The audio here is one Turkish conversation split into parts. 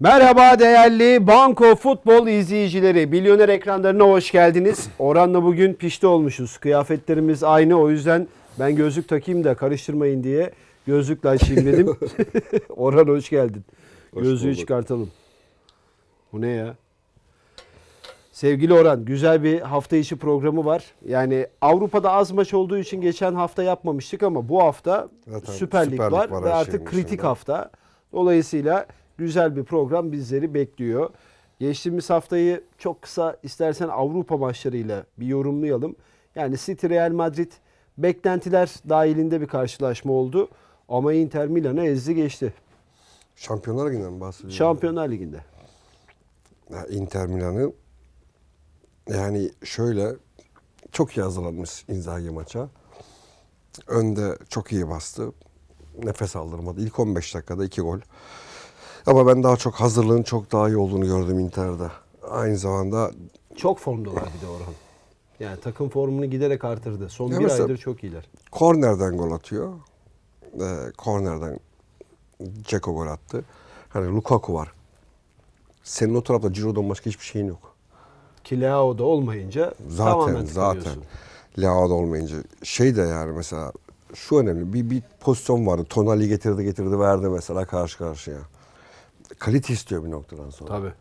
Merhaba değerli Banko Futbol izleyicileri. Milyoner ekranlarına hoş geldiniz. Orhan'la bugün pişti olmuşuz. Kıyafetlerimiz aynı o yüzden ben gözlük takayım da karıştırmayın diye gözlükle açayım dedim. Orhan hoş geldin. Hoş Gözlüğü bulduk. çıkartalım. Bu ne ya? Sevgili Orhan, güzel bir hafta içi programı var. Yani Avrupa'da az maç olduğu için geçen hafta yapmamıştık ama bu hafta Zaten Süper Lig Süper var, var ve artık kritik dışında. hafta. Dolayısıyla güzel bir program bizleri bekliyor. Geçtiğimiz haftayı çok kısa istersen Avrupa maçlarıyla bir yorumlayalım. Yani City Real Madrid beklentiler dahilinde bir karşılaşma oldu. Ama Inter Milan'ı ezdi geçti. Şampiyonlar Ligi'nden mi bahsediyorsun? Şampiyonlar Ligi'nde. Ya Inter Milan'ı yani şöyle çok iyi hazırlanmış Inzaghi maça. Önde çok iyi bastı. Nefes aldırmadı. İlk 15 dakikada 2 gol. Ama ben daha çok hazırlığın çok daha iyi olduğunu gördüm Inter'de. Aynı zamanda Çok formdalar bir de Orhan. Yani takım formunu giderek artırdı. Son Ya bir mesela- aydır çok iyiler. kornerden gol atıyor. Ee, kornerden Ceko gol attı. Hani Lukaku var. Senin o tarafta Ciro'dan başka hiçbir şeyin yok. Kileao da olmayınca Zaten tamamen zaten. tıkanıyorsun. Leao da olmayınca şey de yani mesela şu önemli bir, bir pozisyon vardı. Tonali getirdi getirdi verdi mesela karşı karşıya. Kalite istiyor bir noktadan sonra. Tabii.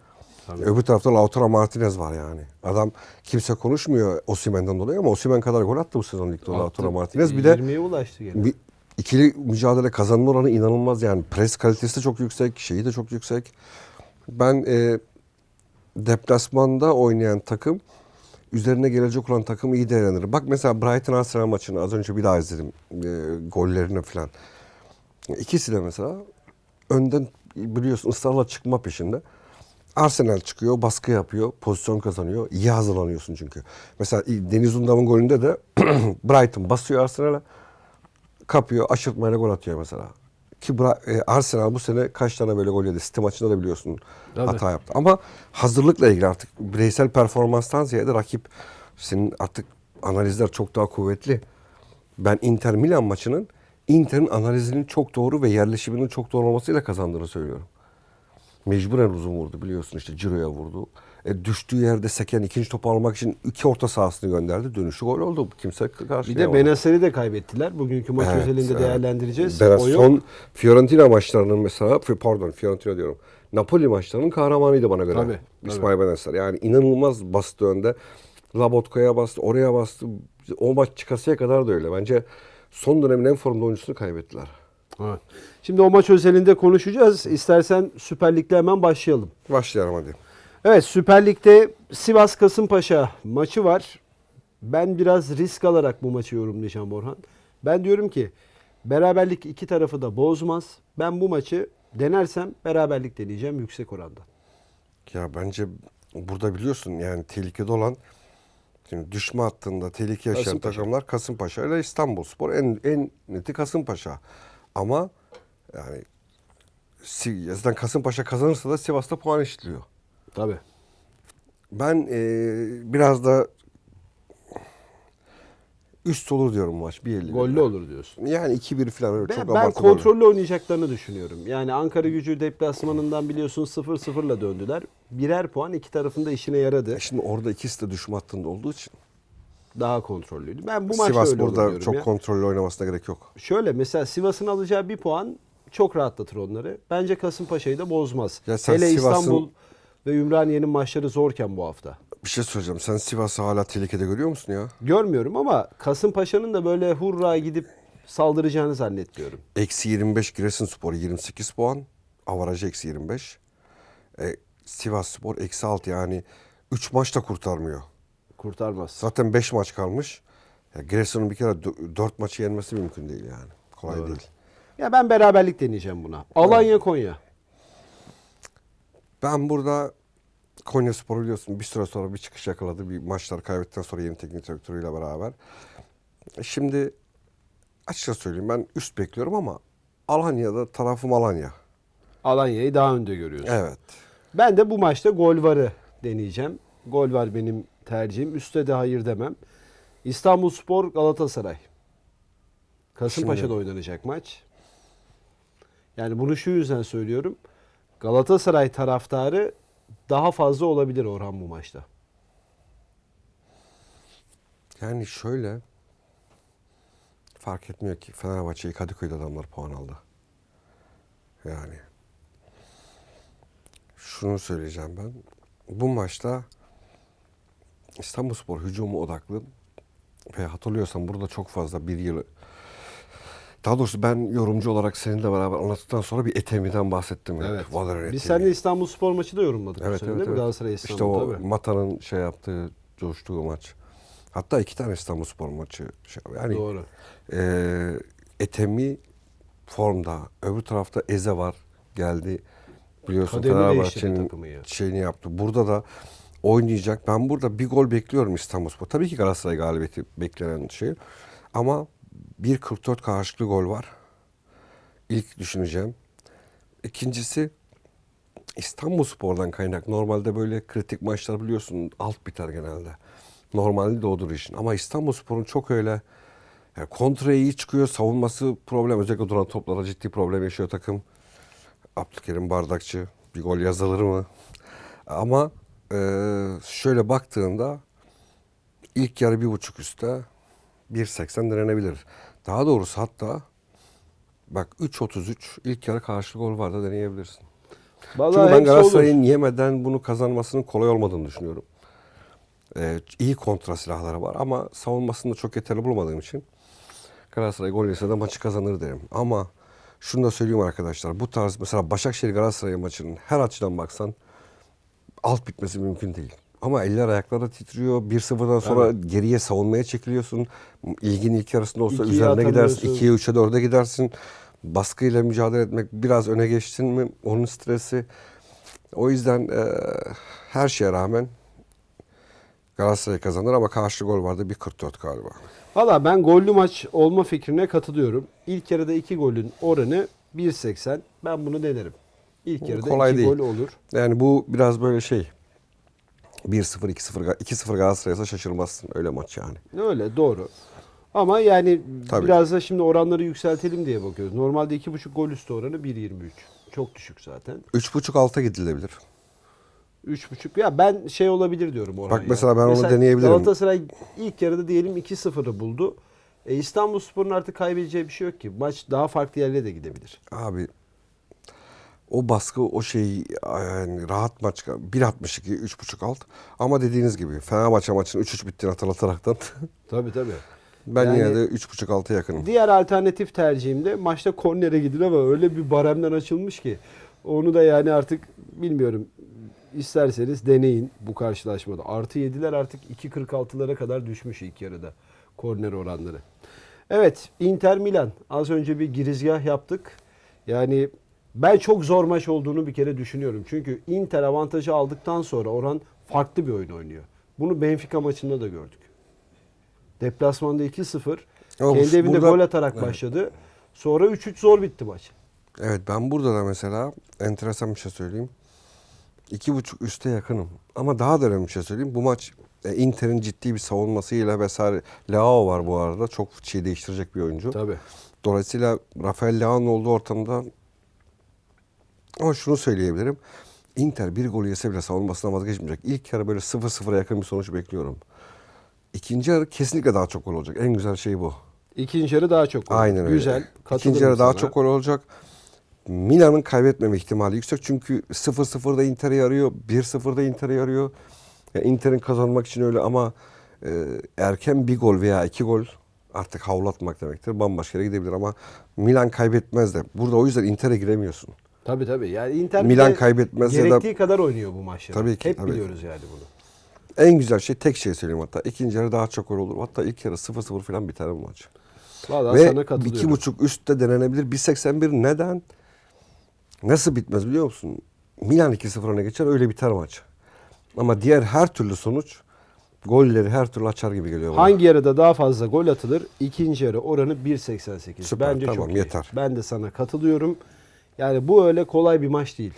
tabii. Öbür tarafta Lautaro Martinez var yani. Adam kimse konuşmuyor Osimhen'den dolayı ama Osimhen kadar gol attı bu sezon ligde. Lautaro Martinez. Bir de 20'ye ulaştı gene. bir ikili mücadele kazanma oranı inanılmaz yani. Pres kalitesi de çok yüksek, şeyi de çok yüksek. Ben e, deplasmanda oynayan takım üzerine gelecek olan takım iyi değerlendirir. Bak mesela Brighton Arsenal maçını az önce bir daha izledim. E, gollerini falan. İkisi de mesela önden biliyorsun ısrarla çıkma peşinde. Arsenal çıkıyor, baskı yapıyor, pozisyon kazanıyor. İyi hazırlanıyorsun çünkü. Mesela Deniz Undam'ın golünde de Brighton basıyor Arsenal'a kapıyor, aşırtmayla gol atıyor mesela. Ki e, Arsenal bu sene kaç tane böyle gol yedi. City maçında da biliyorsun Tabii. hata yaptı. Ama hazırlıkla ilgili artık bireysel performanstan ziyade rakip senin artık analizler çok daha kuvvetli. Ben Inter Milan maçının Inter'in analizinin çok doğru ve yerleşiminin çok doğru olmasıyla kazandığını söylüyorum. Mecburen uzun vurdu biliyorsun işte Ciro'ya vurdu. E, düştüğü yerde seken ikinci topu almak için iki orta sahasını gönderdi. Dönüşü gol oldu. Kimse Bir karşılayamadı. de Benacer'i de kaybettiler. Bugünkü maç Evet, özelinde evet. değerlendireceğiz. Benas son Fiorentina maçlarının mesela pardon Fiorentina diyorum. Napoli maçlarının kahramanıydı bana göre. Tabii, İsmail Benacer. Yani inanılmaz bastı önde. Labotka'ya bastı, oraya bastı. O maç çıkasıya kadar da öyle. Bence son dönemin en formda oyuncusunu kaybettiler. Evet. Şimdi o maç özelinde konuşacağız. İstersen Süper Lig'de hemen başlayalım. Başlayalım hadi. Evet Süper Lig'de Sivas Kasımpaşa maçı var. Ben biraz risk alarak bu maçı yorumlayacağım Orhan. Ben diyorum ki beraberlik iki tarafı da bozmaz. Ben bu maçı denersem beraberlik deneyeceğim yüksek oranda. Ya bence burada biliyorsun yani tehlikede olan şimdi düşme hattında tehlike yaşayan Kasımpaşa. takımlar Kasımpaşa ile İstanbulspor en en neti Kasımpaşa. Ama yani zaten Kasımpaşa kazanırsa da Sivas'ta puan eşitliyor. Tabii. Ben eee, biraz da üst olur diyorum maç 1.50. Gollü olur diyorsun. Yani 2-1 falan öyle Ben, çok ben abartılı kontrollü oynayacaklarını düşünüyorum. Yani Ankara gücü deplasmanından biliyorsun 0-0'la döndüler. Birer puan iki tarafında işine yaradı. E Şimdi orada ikisi de düşme hattında olduğu için Daha kontrollüydü. Ben bu maçta Sivas öyle olur burada diyorum çok ya. kontrollü oynamasına gerek yok. Şöyle mesela Sivas'ın alacağı bir puan çok rahatlatır onları. Bence Kasımpaşa'yı da bozmaz. Ya sen Hele Sivas'ın- İstanbul ve Ümraniye'nin maçları zorken bu hafta. Bir şey söyleyeceğim. Sen Sivas'ı hala tehlikede görüyor musun ya? Görmüyorum ama Kasımpaşa'nın da böyle hurra gidip saldıracağını zannetmiyorum. Eksi 25 Giresunspor 28 puan. Avarajı eksi 25. E, Sivas Spor eksi 6 yani 3 maç da kurtarmıyor. Kurtarmaz. Zaten 5 maç kalmış. Ya Giresun'un bir kere 4 maçı yenmesi mümkün değil yani. Kolay Doğru. değil. Ya ben beraberlik deneyeceğim buna. Alanya Konya. Ben burada Konya Spor biliyorsun bir süre sonra bir çıkış yakaladı. Bir maçlar kaybettikten sonra yeni teknik direktörüyle beraber. Şimdi açıkça söyleyeyim ben üst bekliyorum ama Alanya'da tarafım Alanya. Alanya'yı daha önde görüyorsun. Evet. Ben de bu maçta gol varı deneyeceğim. Gol var benim tercihim. Üste de hayır demem. İstanbul Spor Galatasaray. Kasımpaşa'da Şimdi- oynanacak maç. Yani bunu şu yüzden söylüyorum. Galatasaray taraftarı daha fazla olabilir Orhan bu maçta. Yani şöyle fark etmiyor ki Fenerbahçe'yi Kadıköy'de adamlar puan aldı. Yani şunu söyleyeceğim ben. Bu maçta İstanbulspor hücumu odaklı ve hatırlıyorsan burada çok fazla bir yıl daha doğrusu ben yorumcu olarak seninle beraber anlattıktan sonra bir Etemi'den bahsettim. hep. Valerian Biz Etemi. seninle İstanbul Spor maçı da yorumladık Evet sene evet, değil mi? evet. Galatasaray İstanbul İşte o tabii. Mata'nın şey yaptığı, coştuğu maç. Hatta iki tane İstanbul Spor maçı. Şey, yani Doğru. Eee Etemi formda. Öbür tarafta Eze var. Geldi. Biliyorsun Fenerbahçe'nin şeyini yaptı. Burada da oynayacak. Ben burada bir gol bekliyorum İstanbulspor. Tabii ki Galatasaray galibiyeti beklenen şey. Ama 1.44 karşılıklı gol var. İlk düşüneceğim. İkincisi İstanbulspor'dan kaynak. Normalde böyle kritik maçlar biliyorsun alt biter genelde. Normalde de odur işin. Ama İstanbulspor'un çok öyle yani kontraya iyi çıkıyor. Savunması problem. Özellikle duran toplara ciddi problem yaşıyor takım. Abdülkerim Bardakçı bir gol yazılır mı? Ama e, şöyle baktığında ilk yarı bir buçuk üstte 1.80 denenebilir. Daha doğrusu hatta bak 3.33 ilk yarı karşı gol var da deneyebilirsin. Vallahi Çünkü ben. Galatasaray'ın yemeden bunu kazanmasının kolay olmadığını düşünüyorum. Ee, iyi kontra silahları var ama savunmasını da çok yeterli bulmadığım için Galatasaray gol yese de maçı kazanır derim. Ama şunu da söyleyeyim arkadaşlar. Bu tarz mesela Başakşehir Galatasaray maçının her açıdan baksan alt bitmesi mümkün değil. Ama eller ayakları titriyor. 1-0'dan sonra geriye savunmaya çekiliyorsun. İlgin ilk yarısında olsa İkiye üzerine gidersin. atamıyorsun. 2'ye 3'e 4'e gidersin. Baskıyla mücadele etmek biraz öne geçtin mi onun stresi. O yüzden e, her şeye rağmen Galatasaray kazanır ama karşı gol vardı bir 44 galiba. Valla ben gollü maç olma fikrine katılıyorum. İlk yarıda iki golün oranı 1.80. Ben bunu denerim. İlk yarıda kolay iki değil. gol olur. Yani bu biraz böyle şey 1-0 2-0 Ga- 2-0 Galatasaray'sa şaşırmazsın öyle maç yani. Öyle doğru. Ama yani Tabii. biraz da şimdi oranları yükseltelim diye bakıyoruz. Normalde 2.5 gol üstü oranı 1.23. Çok düşük zaten. 3.5 alta gidilebilir. 3.5 ya ben şey olabilir diyorum Orhan Bak ya. mesela ben onu deneyebilirim. Galatasaray ilk yarıda diyelim 2-0'ı buldu. E İstanbulspor'un artık kaybedeceği bir şey yok ki. Maç daha farklı yerlere de gidebilir. Abi o baskı o şey yani rahat maç 1.62 3.5 alt ama dediğiniz gibi Fenerbahçe maçının 3-3 bittiğini hatırlataraktan Tabii tabii. ben Yani- yine de 3.5 alta yakınım. Diğer alternatif tercihimde maçta kornere gidilir ama öyle bir baremden açılmış ki onu da yani artık bilmiyorum isterseniz deneyin bu karşılaşmada. Artı 7'ler artık 2.46'lara kadar düşmüş ilk yarıda korner oranları. Evet Inter Milan az önce bir girizgah yaptık. Yani ben çok zor maç olduğunu bir kere düşünüyorum. Çünkü Inter avantajı aldıktan sonra Orhan farklı bir oyun oynuyor. Bunu Benfica maçında da gördük. Deplasmanda 2-0. Ama bu- Kendi evinde burada- gol atarak Evet. başladı. Sonra 3-3 zor bitti maç. Evet ben burada da mesela enteresan bir şey söyleyeyim. İki buçuk üste yakınım. Ama daha da önemli bir şey söyleyeyim. Bu maç e, Inter'in ciddi bir savunmasıyla vesaire. Leao var bu arada. Çok şey değiştirecek bir oyuncu. Tabii. Dolayısıyla Rafael Leao'nun olduğu ortamda ama şunu söyleyebilirim. Inter bir gol yese bile savunmasına vazgeçmeyecek. İlk yarı böyle 0-0'a yakın bir sonuç bekliyorum. İkinci yarı kesinlikle daha çok gol olacak. En güzel şey bu. İkinci yarı daha çok gol. Aynen öyle. Güzel. İkinci yarı daha sana. çok gol olacak. Milan'ın kaybetmeme ihtimali yüksek. Çünkü 0-0'da Inter'i yarıyor. 1-0'da Inter'i yarıyor. Yani Inter'in kazanmak için öyle ama e, erken bir gol veya iki gol artık havlatmak demektir. Bambaşka yere gidebilir ama Milan kaybetmez de. Burada o yüzden Inter'e giremiyorsun. Tabii tabii. Yani Inter Milan kaybetmez ya da- gerektiği kadar oynuyor bu maçları. Tabii ki, Hep tabii. biliyoruz yani bunu. En güzel şey tek şey söyleyeyim hatta. İkinci yarı daha çok gol olur. Hatta ilk yarı 0-0 falan biter bu maç. Vallahi Ve sana katılıyorum. iki buçuk üstte denenebilir. 1.81 neden? Nasıl bitmez biliyor musun? Milan 2-0 öne geçer öyle biter maç. Ama diğer her türlü sonuç golleri her türlü açar gibi geliyor bana. Hangi yarıda daha fazla gol atılır? İkinci yarı oranı 1.88. Süper, Bence tamam, çok iyi. yeter. Ben de sana katılıyorum. Yani bu öyle kolay bir maç değil.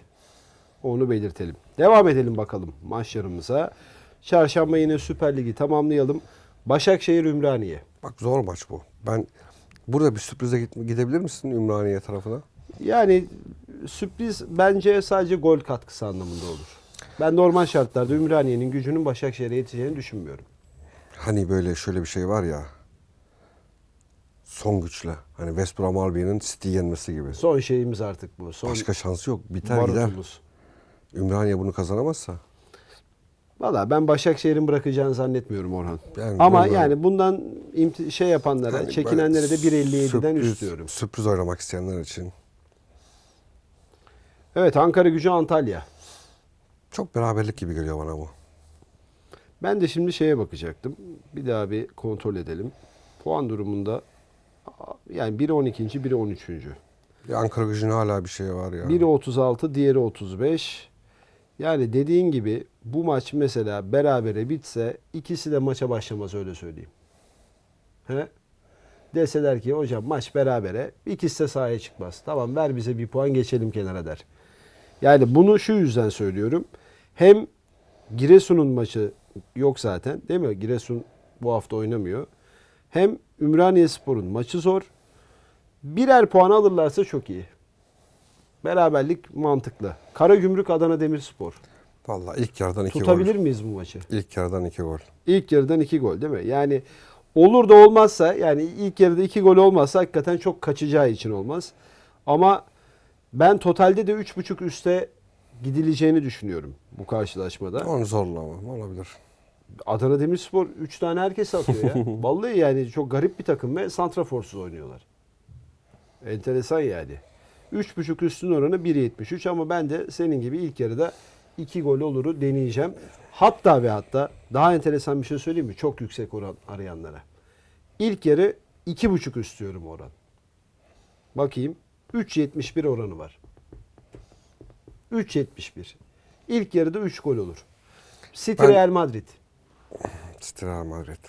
Onu belirtelim. Devam edelim bakalım maçlarımıza. Çarşamba yine Süper Ligi tamamlayalım. Başakşehir Ümraniye. Bak zor maç bu. Ben burada bir sürprize gidebilir misin Ümraniye tarafına? Yani sürpriz bence sadece gol katkısı anlamında olur. Ben normal şartlarda Ümraniye'nin gücünün Başakşehir'e yeteceğini düşünmüyorum. Hani böyle şöyle bir şey var ya. Son güçle. Hani West Brom Albion'ın City yenmesi gibi. Son şeyimiz artık bu. Son Başka şansı yok. Biter gider. barutumuz. Ümraniye bunu kazanamazsa. Valla ben Başakşehir'in bırakacağını zannetmiyorum Orhan. Yani Ama böyle- yani bundan şey yapanlara, Hani çekinenlere de böyle 1.57'den sürpriz- istiyorum. Sürpriz oynamak isteyenler için. Evet Ankara gücü Antalya. Çok beraberlik gibi geliyor bana bu. Ben de şimdi şeye bakacaktım. Bir daha bir kontrol edelim. Puan durumunda yani biri 12. biri 13. Ya Ankara gücünün hala bir şey var ya. Biri 36, diğeri 35. Yani dediğin gibi bu maç mesela berabere bitse ikisi de maça başlamaz öyle söyleyeyim. He? Deseler ki hocam maç berabere ikisi de sahaya çıkmaz. Tamam ver bize bir puan geçelim kenara der. Yani bunu şu yüzden söylüyorum. Hem Giresun'un maçı yok zaten değil mi? Giresun bu hafta oynamıyor. Hem Ümraniye Spor'un maçı zor. Birer puan alırlarsa çok iyi. Beraberlik mantıklı. Karagümrük Adana Demirspor. Vallahi ilk yarıdan iki Tutabilir gol. miyiz bu maçı? İlk yarıdan iki gol. İlk yarıdan iki gol değil mi? Yani olur da olmazsa yani ilk yarıda iki gol olmazsa hakikaten çok kaçacağı için olmaz. Ama ben totalde de üç buçuk üste gidileceğini düşünüyorum bu karşılaşmada. Onu zorlama olabilir. Adana Demirspor 3 tane herkes atıyor ya. Vallahi yani çok garip bir takım ve santraforsuz oynuyorlar. Enteresan yani. 3.5 üstün oranı 1.73 ama ben de senin gibi ilk yarıda 2 gol oluru deneyeceğim. Hatta ve hatta daha enteresan bir şey söyleyeyim mi? Çok yüksek oran arayanlara. İlk yarı 2.5 üstüyorum oran. Bakayım. 3.71 oranı var. 3.71. İlk yarıda 3 gol olur. City Ben- Real Madrid. City Real Madrid.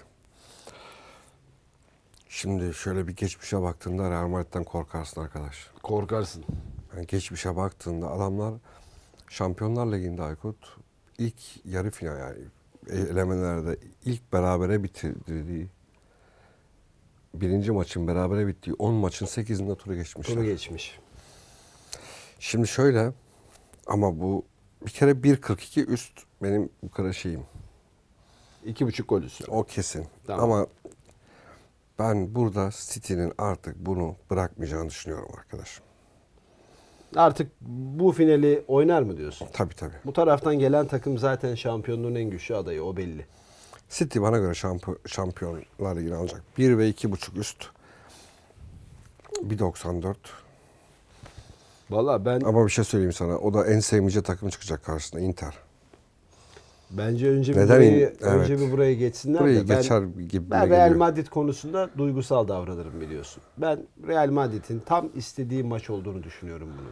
Şimdi şöyle bir geçmişe baktığında Real Madrid'den korkarsın arkadaş. Korkarsın. Yani geçmişe baktığında adamlar Şampiyonlar Ligi'nde Aykut ilk yarı final yani elemelerde ilk berabere bitirdiği birinci maçın berabere bittiği 10 maçın 8'inde turu geçmişler. Turu geçmiş. Şimdi şöyle ama bu bir kere 1.42 üst benim bu kadar şeyim. İki buçuk gol üstü. O kesin. Tamam. Ama ben burada City'nin artık bunu bırakmayacağını düşünüyorum arkadaş. Artık bu finali oynar mı diyorsun? Tabii tabii. Bu taraftan gelen takım zaten şampiyonluğun en güçlü adayı o belli. City bana göre şamp- şampiyonlar ligini alacak. 1 ve 2.5 üst. 1.94. Valla ben Ama bir şey söyleyeyim sana. O da en sevmeyeceği takım çıkacak karşısına Inter. Bence önce bir Neden burayı in- önce evet. bir buraya geçsinler Burayı de ben, geçer gibi ben geliyor. Real Madrid konusunda duygusal davranırım biliyorsun. Ben Real Madrid'in tam istediği maç olduğunu düşünüyorum bunun.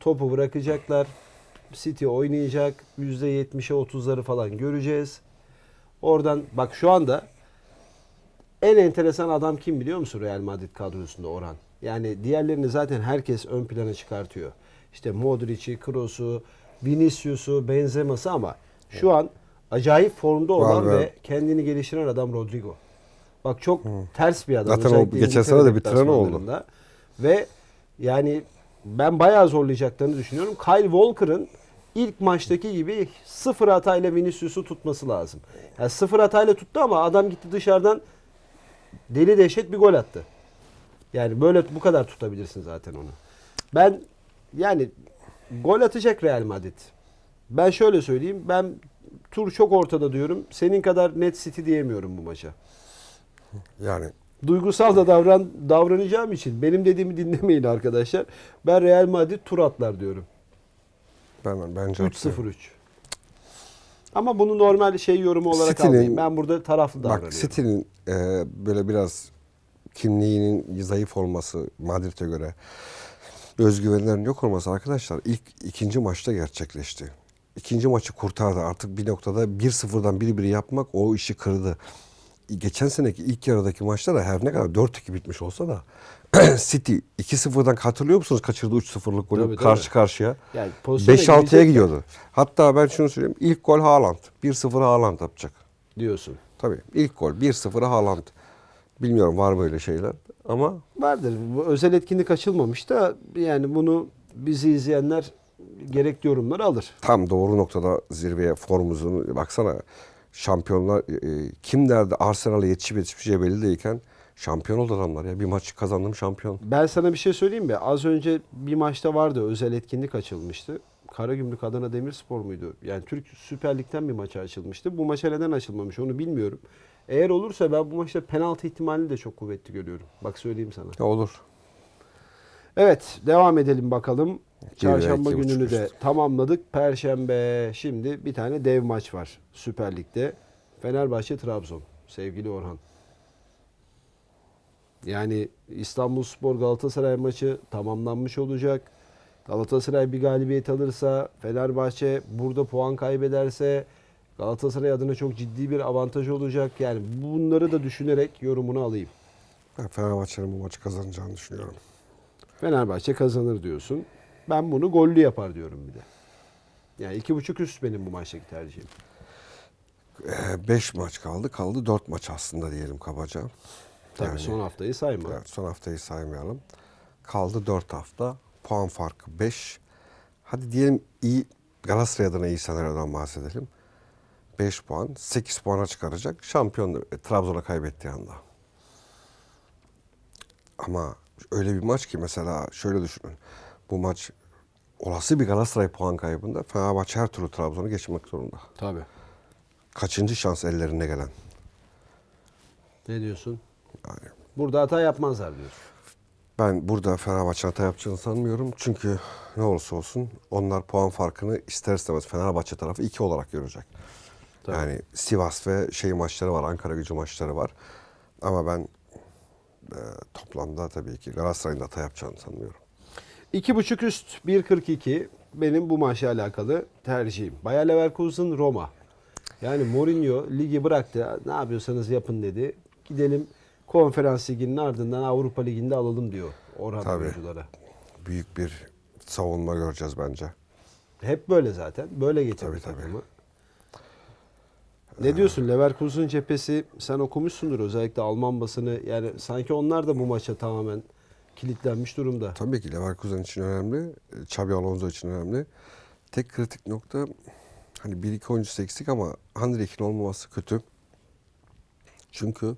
Topu bırakacaklar. City oynayacak. %70'e 30'ları falan göreceğiz. Oradan bak şu anda en enteresan adam kim biliyor musun Real Madrid kadrosunda Orhan? Yani diğerlerini zaten herkes ön plana çıkartıyor. İşte Modric'i, Kroos'u, Vinicius'u, Benzema'sı ama şu an acayip formda olan ve kendini geliştiren adam Rodrigo. Bak çok ters bir adam. Zaten o geçen sene de bitiren oldu. Ve yani ben bayağı zorlayacaklarını düşünüyorum. Kyle Walker'ın ilk maçtaki gibi sıfır hatayla Vinicius'u tutması lazım. Yani sıfır hatayla tuttu ama adam gitti dışarıdan deli dehşet bir gol attı. Yani böyle bu kadar tutabilirsin zaten onu. Ben yani gol atacak Real Madrid. Ben şöyle söyleyeyim. Ben tur çok ortada diyorum. Senin kadar net City diyemiyorum bu maça. Yani Duygusal da davran davranacağım için benim dediğimi dinlemeyin arkadaşlar. Ben Real Madrid tur atlar diyorum. ben bence 3-0-3. Ama bunu normal şey yorumu olarak City'nin- almayayım. Ben burada taraflı davranıyorum. Bak City'nin e, böyle biraz kimliğinin zayıf olması Madrid'e göre özgüvenlerin yok olması arkadaşlar ilk ikinci maçta gerçekleşti. İkinci maçı kurtardı. Artık bir noktada 1-0'dan 1-1 yapmak o işi kırdı. Geçen seneki ilk yarıdaki maçta da her ne kadar 4-2 bitmiş olsa da City 2-0'dan hatırlıyor musunuz kaçırdığı 3-0'lık golü Tabii, karşı tabii. karşıya? Yani pozisyona 5-6'ya girecekler gidiyordu. Hatta ben şunu söyleyeyim. İlk gol Haaland. 1-0 Haaland yapacak. diyorsun. Tabii ilk gol 1-0 Haaland. Bilmiyorum var mı öyle şeyler ama Vardır. Bu özel etkinlik açılmamış da yani bunu bizi izleyenler gerekli yorumları alır. Tam doğru noktada zirveye formumuzun baksana şampiyonlar e, kim derdi Arsenal'a yetişip yetişmeyeceği belli değilken şampiyon oldu adamlar ya. Bir maç kazandım şampiyon. Ben sana bir şey söyleyeyim mi? Az önce bir maçta vardı özel etkinlik açılmıştı. Karagümrük Adana Demirspor muydu? Yani Türk Süper Lig'den bir maça açılmıştı. Bu maça neden açılmamış onu bilmiyorum. Eğer olursa ben bu maçta penaltı ihtimalini de çok kuvvetli görüyorum. Bak söyleyeyim sana. Ya olur. Evet devam edelim bakalım. Çarşamba gününü de üst. tamamladık. Perşembe şimdi bir tane dev maç var Süper Lig'de. Fenerbahçe Trabzon. Sevgili Orhan. Yani İstanbulspor Galatasaray maçı tamamlanmış olacak. Galatasaray bir galibiyet alırsa, Fenerbahçe burada puan kaybederse Galatasaray adına çok ciddi bir avantaj olacak. Yani bunları da düşünerek yorumunu alayım. Ben Fenerbahçe'nin bu maçı kazanacağını düşünüyorum. Fenerbahçe kazanır diyorsun. Ben bunu gollü yapar diyorum bir de. Yani iki buçuk üst benim bu maçtaki tercihim. 5 maç kaldı. Kaldı 4 maç aslında diyelim kabaca. Tabii Yani- son haftayı sayma. Evet, son haftayı saymayalım. Kaldı 4 hafta. Puan farkı 5. Hadi diyelim iyi Galatasaray adına iyi senaryodan bahsedelim. 5 puan, 8 puana çıkaracak. Şampiyon e, Trabzon'a kaybettiği anda. Ama öyle bir maç ki mesela şöyle düşünün. Bu maç olası bir Galatasaray puan kaybında Fenerbahçe her türlü Trabzon'u geçmek zorunda. Tabii. Kaçıncı şans ellerine gelen? Ne diyorsun? Yani Burada hata yapmazlar diyorsun. Ben burada Fenerbahçe hata yapacağını sanmıyorum. Çünkü ne olursa olsun onlar puan farkını ister istemez Fenerbahçe tarafı 2 olarak görecek. Tabii. Yani Sivas ve şey maçları var, Ankara gücü maçları var. Ama ben e, toplamda tabii ki Galatasaray'ın da hata yapacağını sanmıyorum. İki buçuk üst 1.42 benim bu maçla alakalı tercihim. Bayer Leverkusen Roma. Yani Mourinho ligi bıraktı. Ne yapıyorsanız yapın dedi. Gidelim konferans liginin ardından Avrupa liginde alalım diyor Orhan Tabii. oyunculara. Büyük bir savunma göreceğiz bence. Hep böyle zaten. Böyle getirdi Tabii, tabii. takımı. Ne diyorsun Leverkusen cephesi sen okumuşsundur özellikle Alman basını yani sanki onlar da bu maça tamamen kilitlenmiş durumda. Tabii ki Leverkusen için önemli, e, Xabi Alonso için önemli. Tek kritik nokta hani bir iki oyuncusu eksik ama Hendrik'in olmaması kötü. Çünkü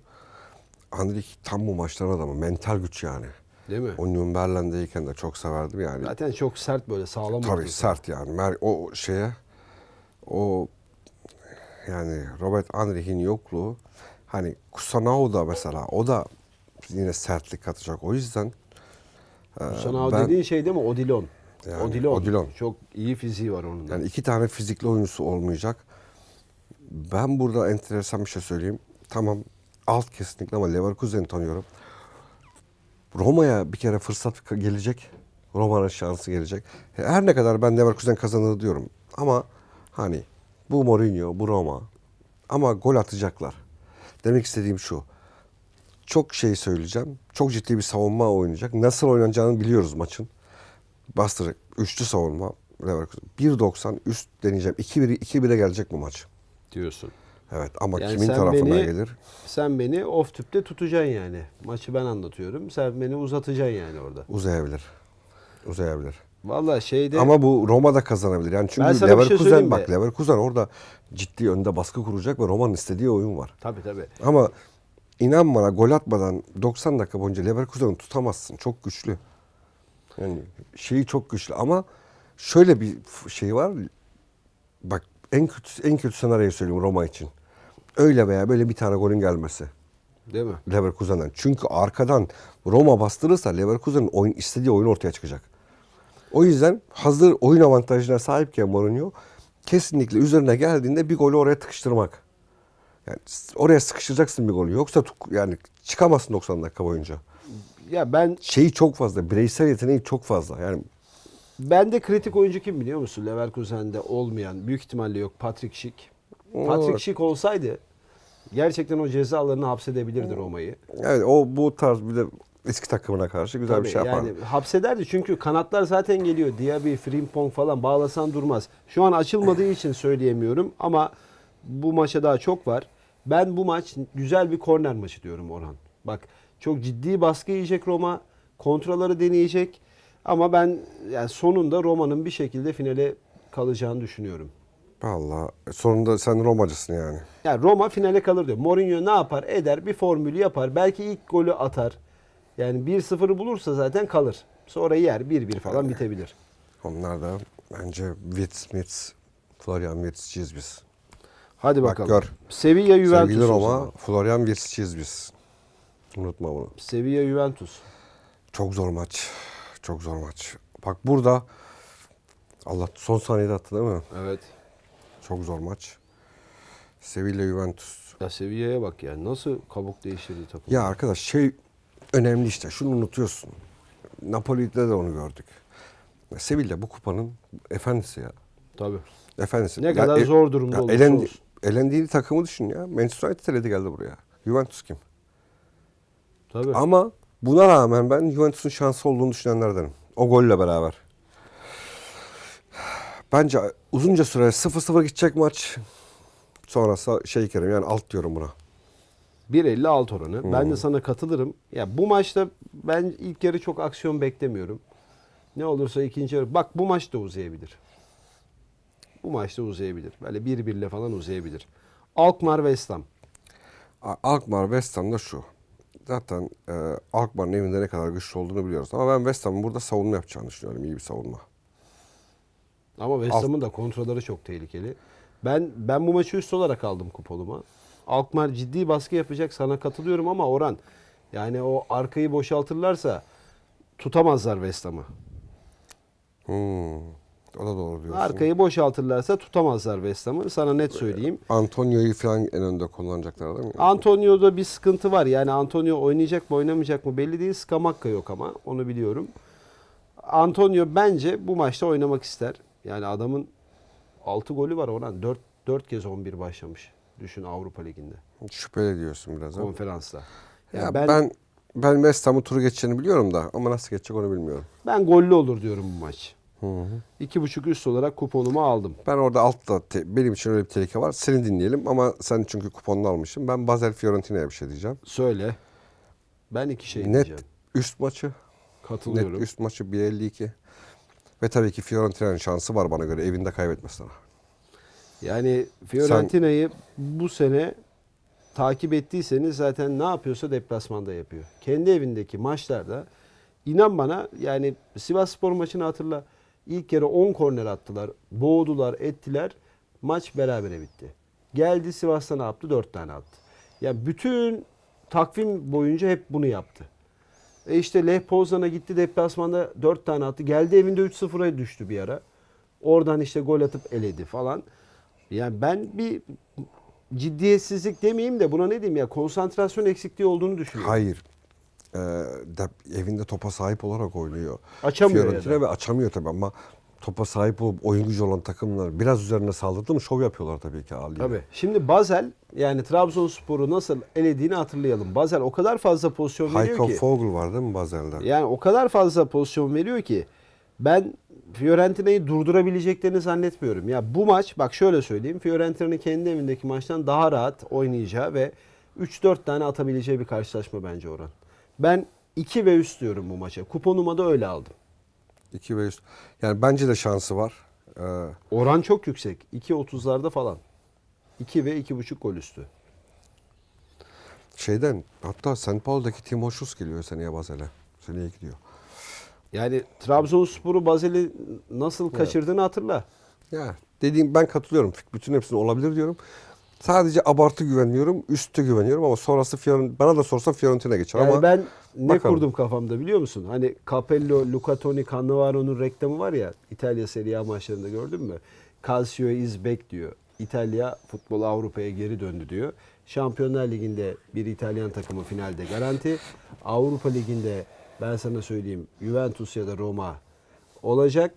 Hendrik tam bu maçların adamı. Mental güç yani. Değil mi? Union Berlin'deyken de çok severdim yani. Zaten çok sert böyle sağlam Tabii saha. sert yani. Mer- O şeye o yani Robert Hendrik'in yokluğu hani Kusanao da mesela o da yine sertlik katacak. O yüzden e, Sana o ben- dediğin şey değil mi? Odilon. Yani Odilon. Odilon. Çok iyi fiziği var onun. Yani iki tane fizikli oyuncusu olmayacak. Ben burada enteresan bir şey söyleyeyim. Tamam alt kesinlikle ama Leverkusen'i tanıyorum. Roma'ya bir kere fırsat gelecek. Roma'nın şansı gelecek. Her ne kadar ben Leverkusen kazanır diyorum. Ama hani bu Mourinho, bu Roma. Ama gol atacaklar. Demek istediğim şu. Çok şey söyleyeceğim. Çok ciddi bir savunma oynayacak. Nasıl oynanacağını biliyoruz maçın. Bastıracak. Üçlü savunma. Leverkusen. 1.90 üst deneyeceğim. 2-1'e 2-1'e gelecek bu maç. diyorsun. Evet ama Yani kimin sen tarafından beni- gelir? Sen beni off tüpte tutacaksın yani. Maçı ben anlatıyorum. Sen beni uzatacaksın yani orada. Uzayabilir. Uzayabilir. Valla şeyde Ama bu Roma da kazanabilir. Yani çünkü şey Leverkusen söyleyeyim bak? Leverkusen orada ciddi önde baskı kuracak ve Roma'nın istediği oyun var. tabii tabii. Ama inan bana gol atmadan 90 dakika boyunca Leverkusen'i tutamazsın. Çok güçlü. Yani şeyi çok güçlü ama şöyle bir şey var. Bak en kötü en kötü senaryoyu söyleyeyim Roma için. Öyle veya böyle bir tane golün gelmesi Değil mi? Leverkusen'den. Çünkü arkadan Roma bastırırsa Leverkusen'in oyun istediği oyun ortaya çıkacak. O yüzden hazır oyun avantajına sahipken Mourinho kesinlikle üzerine geldiğinde bir golü oraya tıkıştırmak. Yani oraya sıkıştıracaksın bir golü. Yoksa yani çıkamazsın 90 dakika boyunca. Ya ben Şeyi çok fazla, bireysel yeteneği çok fazla. Yani bende kritik oyuncu kim biliyor musun? Leverkusen'de olmayan büyük ihtimalle yok Patrick Schick. Oo. Patrick Schick olsaydı gerçekten o ceza hapsedebilirdi Roma'yı. evet o bu tarz bir de eski takımına karşı güzel bir Tabii şey yapar. yani hapsederdi çünkü kanatlar zaten geliyor. Diaby, Frimpong falan bağlasan durmaz. Şu an açılmadığı için söyleyemiyorum ama bu maça daha çok var. Ben bu maç güzel bir korner maçı diyorum Orhan. Bak çok ciddi baskı yiyecek Roma. Kontraları deneyecek. Ama ben yani sonunda Roma'nın bir şekilde finale kalacağını düşünüyorum. Vallahi sonunda sen Romacısın yani. Yani Roma finale kalır diyor. Mourinho ne yapar? Eder. Bir formülü yapar. Belki ilk golü atar. Yani 1-0'ı bulursa zaten kalır. Sonra yer 1-1 falan bitebilir. Onlar da bence Witz, Mitz, Florian Wirtz'ciyiz biz. Hadi Bak bakalım. gör. Sevilla Juventus. Sevgili Roma. Florian Wirtz'ciyiz biz. Unutma bunu. Sevilla Juventus. Çok zor maç. Çok zor maç. Bak burada Allah son saniyede attı değil mi? Evet. Çok zor maç. Sevilla Juventus. Ya Sevilla'ya bak ya. Nasıl kabuk değiştirdi takım. Ya arkadaş şey önemli işte. Şunu unutuyorsun. Napoli'de de onu gördük. Ya Sevilla bu kupanın efendisi ya. Tabii. Efendisi. Ne Ya kadar e- zor durumda ya olursa elendi, olsun. Elendiği takımı düşün ya. Manchester United eledi geldi buraya. Juventus kim? Tabii. Ama buna rağmen ben Juventus'un şansı olduğunu düşünenlerdenim. O golle beraber. Bence uzunca süre 0-0 gidecek maç. Sonrası şey Kerem yani alt diyorum buna. 1.50 alt oranı. Ben de sana katılırım. Ya bu maçta ben ilk yarı çok aksiyon beklemiyorum. Ne olursa ikinci yarı. Bak bu maç da uzayabilir. Bu maç da uzayabilir. Böyle 1-1 ile falan uzayabilir. Alkmaar West Ham. Alkmaar West Ham'da şu. Zaten e, Alkmaar'ın evinde ne kadar güçlü olduğunu biliyoruz. Ama ben West Ham'ın burada savunma yapacağını düşünüyorum. İyi bir savunma. Ama West Ham'ın da kontrolleri çok tehlikeli. Ben ben bu maçı üst olarak aldım kuponuma. Alkmaar ciddi baskı yapacak sana katılıyorum ama Orhan yani o arkayı boşaltırlarsa tutamazlar West Ham'ı. Hmm. O da doğru diyorsun. Arkayı boşaltırlarsa tutamazlar West Ham'ı. Sana net söyleyeyim. Antonio'yu falan en önde kullanacaklar değil mi? Antonio'da bir sıkıntı var. Yani Antonio oynayacak mı oynamayacak mı belli değil. Skamakka yok ama onu biliyorum. Antonio bence bu maçta oynamak ister. Yani adamın 6 golü var Orhan. 4, 4 kez 11 başlamış. Düşün Avrupa Ligi'nde. Şüpheli diyorsun biraz. ha? Konferansta. Ya Yani ben, ben, ben West Ham'ı turu geçeceğini biliyorum da ama nasıl geçecek onu bilmiyorum. ben gollü olur diyorum bu maç. Hı hı. 2.5 üst olarak kuponumu aldım. Ben orada altta te- benim için öyle bir tehlike var. Seni dinleyelim ama sen çünkü kuponunu almışsın. Ben Basel Fiorentina'ya bir şey diyeceğim. Söyle. Ben iki şey Net diyeceğim. üst maçı. Katılıyorum. Net üst maçı 1.52. Ve tabii ki Fiorentina'nın şansı var bana göre evinde kaybetmesine. Yani Fiorentina'yı bu sene takip ettiyseniz zaten ne yapıyorsa deplasmanda yapıyor. Kendi evindeki maçlarda inan bana yani Sivas Spor maçını hatırla. İlk yarı 10 korner attılar. Boğdular, ettiler. Maç berabere bitti. Geldi Sivas'ta ne yaptı? 4 tane attı. Ya bütün takvim boyunca hep bunu yaptı. E işte Lech Pozan'a gitti deplasmanda 4 tane attı. Geldi evinde 3-0'a düştü bir ara. Oradan işte gol atıp eledi falan. Yani ben bir ciddiyetsizlik demeyeyim de buna ne diyeyim ya konsantrasyon eksikliği olduğunu düşünüyorum. Hayır. Ee, dep- evinde topa sahip olarak oynuyor. Açamıyor Fiorentina da. ve açamıyor tabii ama topa sahip olup oyun gücü olan takımlar biraz üzerine saldırdı mı şov yapıyorlar tabii ki haliyle. Tabii. Şimdi Basel yani Trabzonspor'u nasıl elediğini hatırlayalım. Basel o kadar fazla pozisyon veriyor Heiko ki. Vogel var değil mi Basel'de? Yani o kadar fazla pozisyon veriyor ki ben Fiorentina'yı durdurabileceklerini zannetmiyorum. Ya bu maç bak şöyle söyleyeyim. Fiorentina'nın kendi evindeki maçtan daha rahat oynayacağı ve 3-4 tane atabileceği bir karşılaşma bence Orhan. Ben 2 ve üst diyorum bu maça. Kuponuma da öyle aldım. 2 ve üst. Yani bence de şansı var. Ee, Oran çok yüksek. 2.30'larda falan. 2 ve 2.5 gol üstü. şeyden hatta St. Paul'daki Timo Schuss geliyor seneye Basel'e. Seneye gidiyor. Yani Trabzonspor'u Bazel'i nasıl kaçırdığını hatırla. Ya dediğim ben katılıyorum. Bütün hepsini olabilir diyorum. Sadece abartı güvenmiyorum, üstte güveniyorum ama sonrası Fiorent bana da sorsan Fiorentina geçer Yani ama ben ne bakalım. kurdum kafamda biliyor musun? Hani Capello, Luca Toni, Cannavaro'nun reklamı var ya İtalya Serie A maçlarında gördün mü? Calcio is back diyor. İtalya futbol Avrupa'ya geri döndü diyor. Şampiyonlar Ligi'nde bir İtalyan takımı finalde garanti. Avrupa Ligi'nde ben sana söyleyeyim Juventus ya da Roma olacak.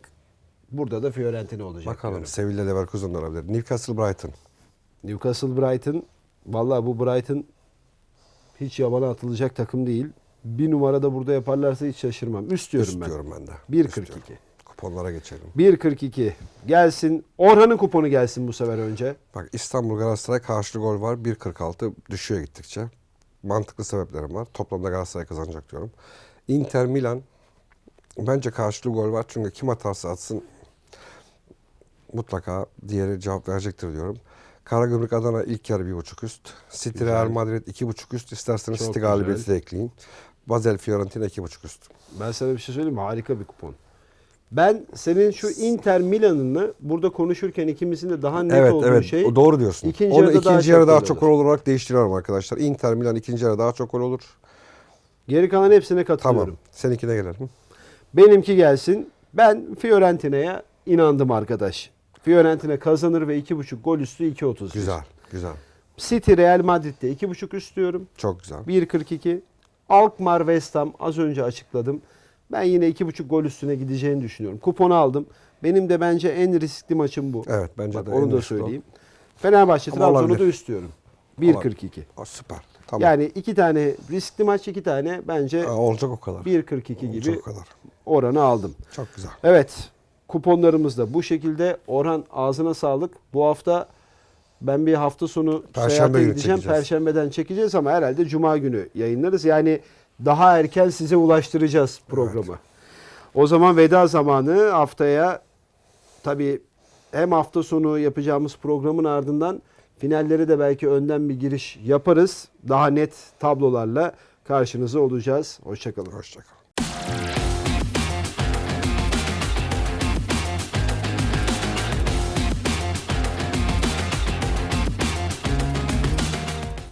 Burada da Fiorentina olacak. bakalım diyorum. Sevilla Leverkusen olabilir. Newcastle Brighton. Newcastle Brighton vallahi bu Brighton hiç yabana atılacak takım değil. Bir numarada burada yaparlarsa hiç şaşırmam. Üst diyorum Üst ben. diyorum ben de. 1.42. Üst diyorum. Kuponlara geçelim. 1.42 gelsin. Orhan'ın kuponu gelsin bu sefer önce. Bak İstanbul Galatasaray karşılığı gol var. 1.46 düşüyor gittikçe. Mantıklı sebeplerim var. Toplamda Galatasaray kazanacak diyorum. Inter Milan Bence karşılığı gol var çünkü kim atarsa atsın mutlaka diğeri cevap verecektir diyorum. Karagümrük Adana ilk yarı bir buçuk üst. City Güzel. Real Madrid iki buçuk üst. İsterseniz Çok City galibiyeti de ekleyin. Basel Fiorentina iki buçuk üst. Ben sana bir şey söyleyeyim mi? Harika bir kupon. Ben senin şu Inter Milan'ını burada konuşurken ikimizin de daha net evet olduğu evet şey o doğru diyorsun. ikinci Onu yarıda ikinci daha yarı daha çok olur. gol olarak değiştiriyorum arkadaşlar. Inter Milan ikinci yarı daha çok gol olur. geri kalan hepsine katılıyorum. Tamam. Seninkine gelelim. Benimki gelsin. Ben Fiorentina'ya inandım arkadaş. Fiorentina kazanır ve 2.5 gol üstü 2.30. Güzel. Güzel. City Real Madrid'de 2.5 üst diyorum. Çok güzel. 1.42. Alkmaar West Ham az önce açıkladım. Ben yine 2.5 gol üstüne gideceğini düşünüyorum. Kuponu aldım. Benim de bence en riskli maçım bu. Evet bence Bak, de onu da riskli o. söyleyeyim. Fenerbahçe Trabzon'u da üst diyorum. 1.42. Aa, süper. Tamam. Yani iki tane riskli maç iki tane bence Aa, olacak o kadar. 1.42 Olacak gibi o kadar. oranı aldım. Çok güzel. Evet. Kuponlarımız da bu şekilde. Orhan ağzına sağlık. Bu hafta ben bir hafta sonu Perşembe seyahate gideceğim. çekeceğiz. Perşembeden çekeceğiz ama herhalde cuma günü yayınlarız. Yani daha erken size ulaştıracağız programı. O zaman veda zamanı haftaya tabii hem hafta sonu yapacağımız programın ardından finalleri de belki önden bir giriş yaparız. Daha net tablolarla karşınızda olacağız. Hoşçakalın. Hoşçakalın.